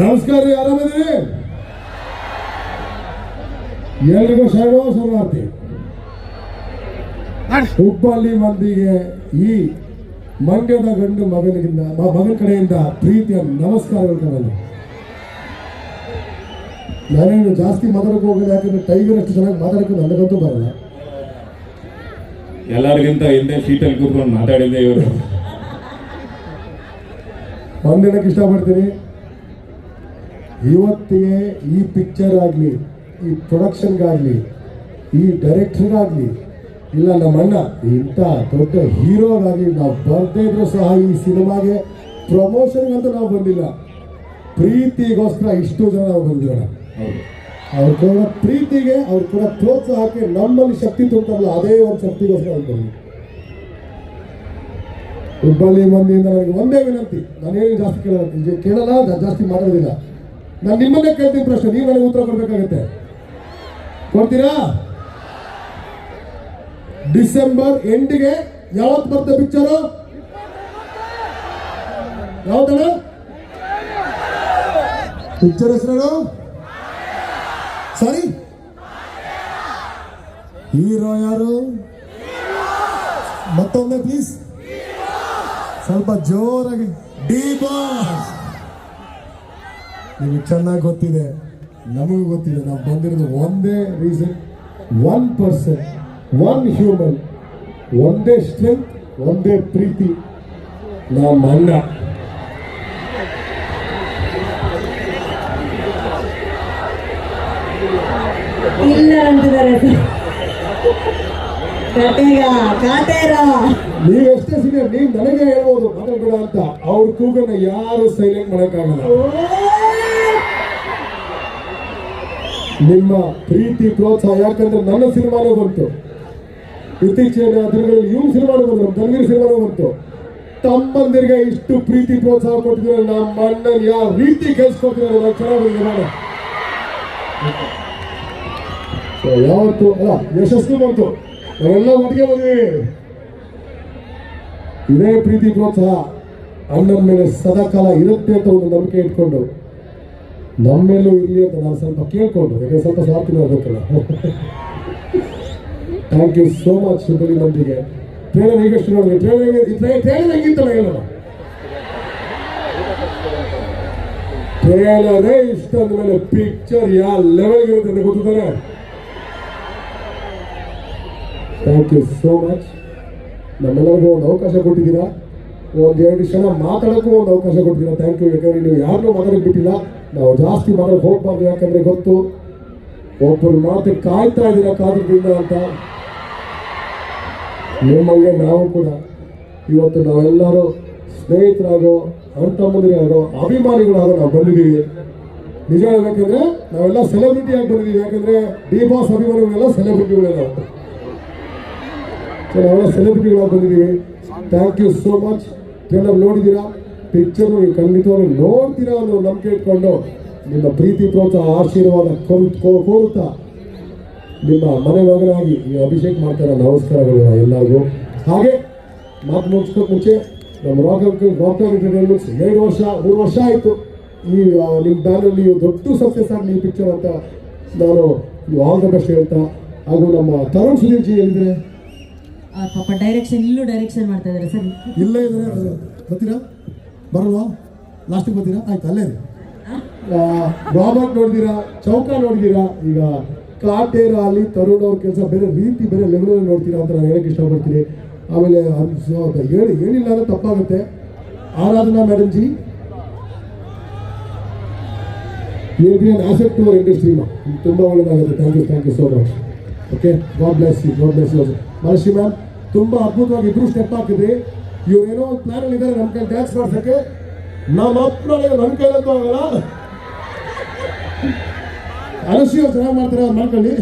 ನಮಸ್ಕಾರ ರೀ ಆರಾಮಿದ್ರಿ ಎಲ್ರಿಗೂ ಶರಣೋ ಶರಣಾರ್ಥಿ. ಹುಬ್ಬಳ್ಳಿ ಮಂದಿಗೆ ಈ ಮಂಡ್ಯದ ಗಂಡು ಮಗನಿಗಿಂತ ಮಗನ ಕಡೆಯಿಂದ ಪ್ರೀತಿಯ ನಮಸ್ಕಾರಗಳು ಕಣಲ್ಲಿ ನಾನೇನು ಜಾಸ್ತಿ ಮಾತಾಡಕ್ಕೆ ಹೋಗಲ್ಲ ಯಾಕಂದ್ರೆ ಟೈಗರ್ ಅಷ್ಟು ಚೆನ್ನಾಗಿ ಮಾತಾಡಕ್ಕೆ ನನಗಂತೂ ಬರಲ್ಲ. ಎಲ್ಲರಿಗಿಂತ ಹಿಂದೆ ಸೀಟಲ್ಲಿ ಕೂತ್ಕೊಂಡು ಮಾತಾಡಿದ್ದೆ ಇವರು. ಒಂದಿನಕ್ಕೆ ಇಷ್ಟಪಡ್ತೀನಿ. ಇವತ್ತಿಗೆ ಈ ಪಿಕ್ಚರ್ ಆಗಲಿ ಈ ಪ್ರೊಡಕ್ಷನ್ಗಾಗಲಿ ಈ ಡೈರೆಕ್ಟ್ರಿಗಾಗಲಿ ಇಲ್ಲ ನಮ್ಮ ಅಣ್ಣ ಇಂಥ ದೊಡ್ಡ ಹೀರೋಗಾಗಲಿ ನಾವು ಬರ್ತೇ ಇದ್ರು ಸಹ ಈ ಸಿನಿಮಾಗೆ ಪ್ರಮೋಷನ್ಗಂತೂ ನಾವು ಬಂದಿಲ್ಲ. ಪ್ರೀತಿಗೋಸ್ಕರ ಇಷ್ಟು ಜನ ನಾವು ಬಂದಿರೋಣ. ಹೌದು. ಅವ್ರು ಕೂಡ ಪ್ರೀತಿಗೆ ಅವ್ರು ಕೂಡ ಪ್ರೋತ್ಸಾಹಕ್ಕೆ ನಮ್ಮಲ್ಲಿ ಶಕ್ತಿ ತುಂಬಲ್ಲ ಅದೇ ಒಂದು ಶಕ್ತಿಗೋಸ್ಕರ ಅವ್ರು ಹುಬ್ಬಳ್ಳಿ ಮಂದಿಯಿಂದ ನನಗೆ ಒಂದೇ ವಿನಂತಿ. ನಾನೇನು ಜಾಸ್ತಿ ಕೇಳಲ್ಲ ಕೇಳಲ್ಲ ಜಾಸ್ತಿ ಮಾತಾಡೋದಿಲ್ಲ. ನಾನು ನಿಮ್ಮನ್ನೇ ಕೇಳ್ತೀನಿ ಪ್ರಶ್ನೆ. ನೀವು ನನಗೆ ಉತ್ತರ ಕೊಡ್ಬೇಕಾಗತ್ತೆ. ಕೊಡ್ತೀರಾ? ಡಿಸೆಂಬರ್ ಎಂಟಿಗೆ ಯಾವತ್ತು ಬರ್ತದೆ ಪಿಕ್ಚರು ಯಾವತ್ತಣ ಪಿಕ್ಚರ್ ಹೆಸರು ಸಾರಿ. ಹೀರೋ ಯಾರು? ಮತ್ತೊಮ್ಮೆ ಪ್ಲೀಸ್ ಸ್ವಲ್ಪ ಜೋರಾಗಿ. D boss. ನಿಮಗೆ ಚೆನ್ನಾಗಿ ಗೊತ್ತಿದೆ. ನಮಗೂ ಗೊತ್ತಿದೆ. ನಾವು ಬಂದಿರೋದು ಒಂದೇ reason one person one human ಒಂದೇ ಸ್ಟ್ರೆಂತ್ ಒಂದೇ ಪ್ರೀತಿ. ನಮ್ಮ ಅಣ್ಣ ಇಲ್ಲ ಅಂತಿದ್ದಾರೆ ನೀವು ಎಷ್ಟೇ ಸೀನಿಯರ್ ನೀವು ನನಗೆ ಹೇಳ್ಬೋದು ಮಾತಾಡ್ಬೇಡ ಅಂತ. ಅವ್ರ ಕೂಗನ್ನ ಯಾರು ಸೈಲೆಂಟ್ ಮಾಡೋಕ್ಕಾಗಲ್ಲ. ನಿಮ್ಮ ಪ್ರೀತಿ, ಪ್ರೋತ್ಸಾಹ ಯಾಕಂದ್ರೆ ನನ್ನ ಸಿನಿಮಾನೂ ಬಂತು. ಇತ್ತೀಚಿನ ದಿನಗಳಲ್ಲಿ ಇವ್ ಸಿನಿಮಾನೂ ಬಂತು, ನಮ್ಮ ಸಿನಿಮಾನೂ ಬಂತು. ತಮ್ಮಂದಿರಿಗೆ ಇಷ್ಟು ಪ್ರೀತಿ, ಪ್ರೋತ್ಸಾಹ ಕೊಟ್ಟಿದ್ರೆ ನಮ್ಮ ಅಣ್ಣನ ಯಾವ ರೀತಿ ಕೆಲ್ಸ್ಕೊಟ್ಟಿದ್ದಾರೆ ಚೆನ್ನಾಗಿ ನಾನು ಯಾವತ್ತು, ಅಲ್ಲ, ಯಶಸ್ಸು ಬಂತು. ನಾವೆಲ್ಲ ಒಟ್ಟಿಗೆ ಬಂದ್ವಿ ಇದೇ ಪ್ರೀತಿ, ಪ್ರೋತ್ಸಾಹ ಅಣ್ಣನ ಮೇಲೆ ಸದಾಕಾಲ ಇರುತ್ತೆ ಅಂತ ಒಂದು ನಂಬಿಕೆ ಇಟ್ಕೊಂಡು ನಮ್ಮೇಲೂ ಇರಲಿ ಅಂತ ನಾನು ಸ್ವಲ್ಪ ಕೇಳ್ಕೊಂಡು ಯಾಕಂದ್ರೆ ಸ್ವಲ್ಪ ಸ್ವಾರ್ಥಿನ ಹೋಗ್ಬೇಕಲ್ಲ thank you so much Hubballi ಮಂದಿಗೆ ಟ್ರೈಲರ್ ಈಗಷ್ಟು ನೋಡಿದ್ರೆ ಟ್ರೈಲರ್ ಟ್ರೈಲರ್ ಹೆಂಗಿತ್ತಲ್ಲ ಹೇಳೋಣ ಟ್ರೈಲರೇ ಇಷ್ಟ ಅಂದಮೇಲೆ ಪಿಕ್ಚರ್ ಯಾವ ಲೆವೆಲ್ಗೆ ಇರುತ್ತೆ ಅಂತ ಗೊತ್ತಿದ್ದಾರೆ ಥ್ಯಾಂಕ್ ಯು ಸೋ ಮಚ್ ನಮ್ಮೆಲ್ಲರಿಗೂ ಒಂದು ಅವಕಾಶ ಕೊಟ್ಟಿದ್ದೀರಾ? ಒಂದು ಎರಡು ಕ್ಷಣ ಮಾತಾಡೋಕ್ಕೂ ಒಂದು ಅವಕಾಶ ಕೊಟ್ಟಿದ್ದೀರಾ? ಥ್ಯಾಂಕ್ ಯು ಯಾಕಂದ್ರೆ ನೀವು ಯಾರನ್ನೂ ಮಾತಾಡಕ್ಕೆ ಬಿಟ್ಟಿಲ್ಲ. ನಾವು ಜಾಸ್ತಿ ಮಾತಾಡಕ್ಕೆ ಹೋಗ್ಬಾರ್ದು, ಯಾಕಂದ್ರೆ ಗೊತ್ತು, ಒಬ್ಬರು ಮಾತು ಕಾಯ್ತಾ ಇದ್ದೀರಾ ಕಾದ್ರಿಂದ ಅಂತ. ನಿಮ್ಮಂಗೆ ನಾವು ಕೂಡ ಇವತ್ತು ನಾವೆಲ್ಲರೂ ಸ್ನೇಹಿತರಾಗೋ ಅಣ್ಣ ತಮ್ಮಂದಿರಾಗೋ ಅಭಿಮಾನಿಗಳಾಗೋ ನಾವು ಬಂದಿದ್ದೀವಿ. ನಿಜ ಹೇಳ್ಬೇಕಂದ್ರೆ ನಾವೆಲ್ಲ ಸೆಲೆಬ್ರಿಟಿ ಆಗಿ ಬಂದಿದ್ದೀವಿ, ಯಾಕಂದ್ರೆ ಡಿ ಬಾಸ್ ಅಭಿಮಾನಿಗಳೆಲ್ಲ ಸೆಲೆಬ್ರಿಟಿಗಳೇ ನಾವು ಸೊ ನಾವೆಲ್ಲ ಸೆಲೆಬ್ರಿಟಿಗಳಾಗಿ ಬಂದಿದ್ದೀವಿ. ಥ್ಯಾಂಕ್ ಯು ಸೋ ಮಚ್ ಎಲ್ಲ ನೋಡಿದ್ದೀರಾ? ಪಿಕ್ಚರ್ ನೀವು ಖಂಡಿತವಾಗ್ಲೂ ನೋಡ್ತೀರಾ ಅನ್ನೋ ನಂಬಿಕೆ ಇಟ್ಕೊಂಡು ನಿಮ್ಮ ಪ್ರೀತಿ ಪ್ರೋತ್ಸಾಹ ಆಶೀರ್ವಾದ ಕೋರುತ್ತಾ ನಿಮ್ಮ ಮನೆ ಮಗನಾಗಿ ಈ ಅಭಿಷೇಕ್ ಮಾಡ್ತಾರೆ ನಮಸ್ಕಾರಗಳು ಎಲ್ಲರಿಗೂ. ಹಾಗೆ ಮಾತು ಮುಗಿಸ್ಕೋಕ್ ಮುಂಚೆ ನಮ್ಮ ರಾಕ್ ಡಾಕ್ಟರ್ ಎಂಟರ್ಟೈನ್ಮೆಂಟ್ಸ್ ಎರಡು ವರ್ಷ ಮೂರು ವರ್ಷ ಆಯಿತು. ಈ ನಿಮ್ಮ ಬ್ಯಾನಲ್ಲಿ ನೀವು ದೊಡ್ಡ ಸಕ್ಸಸ್ ಆಗಲಿ ಈ ಪಿಕ್ಚರ್ ಅಂತ ನಾನು ಆಲ್ ದ ಬೆಸ್ಟ್ ಹೇಳ್ತಾ. ಹಾಗೂ ನಮ್ಮ ತರುಣ್ ಸುಧೀರ್ ಜಿ ಹೇಳಿದ್ರೆ ಪಾಪ ಡೈರೆಕ್ಷನ್ ಇಲ್ಲೂ ಡೈರೆಕ್ಷನ್ ಮಾಡ್ತಾ ಇದ್ದಾರೆ ಸರ್. ಇಲ್ಲ ಇದ್ದಾರೆ. ಬರ್ತೀರಾ ಬರಲ್ವಾ? ಲಾಸ್ಟಿಗೆ ಬರ್ತೀರಾ? ಆಯ್ತು, ಅಲ್ಲೇ. ರಾಬರ್ಟ್ ನೋಡಿದ್ದೀರಾ ಚೌಕ ನೋಡಿದೀರಾ ಈಗ ಕಾಟೇರ ಅಲ್ಲಿ ತರುಣ್ ಕೆಲಸ, ಬೇರೆ ರೀತಿ ಬೇರೆ ಲೆವೆಲಲ್ಲಿ ನೋಡ್ತೀರಾ ಅಂತ ನಾನು ಹೇಳಕ್ಕೆ ಇಷ್ಟಪಡ್ತೀನಿ. ಆಮೇಲೆ ಹೇಳಿ, ಏನಿಲ್ಲ ಅಂದ್ರೆ ತಪ್ಪಾಗುತ್ತೆ. ಆರಾಧನಾ ಮೇಡಮ್ ಜಿ. ಏನ್ be an asset to our industry ತುಂಬ ಒಳ್ಳೆಯದಾಗುತ್ತೆ thank you thank you so much okay God bless you God bless you Maharshi ma'am, ತುಂಬ ಅದ್ಭುತವಾಗಿ ಇಬ್ರು ಸ್ಟೆಪ್ ಹಾಕಿದ್ರಿ. ಇವ್ರು ಏನೋ ಒಂದು ಪ್ಲಾನ್ ಇದ್ದಾರೆ ನಮ್ಮ ಕೈ ಡ್ಯಾನ್ಸ್ ಮಾಡ್ಸಕ್ಕೆ. ನಮ್ಮ ಅಪ್ಪನೊಳಗೆ ನನ್ನ ಕೈಲಂತೂ ಆಗಲ್ಲ. ಅನುಶ್ರೀ ಅವ್ರು ಚೆನ್ನಾಗಿ ಮಾಡ್ತಾರೆ ಅವ್ರು ಮಾಡ್ಕೊಳ್ಳಿ.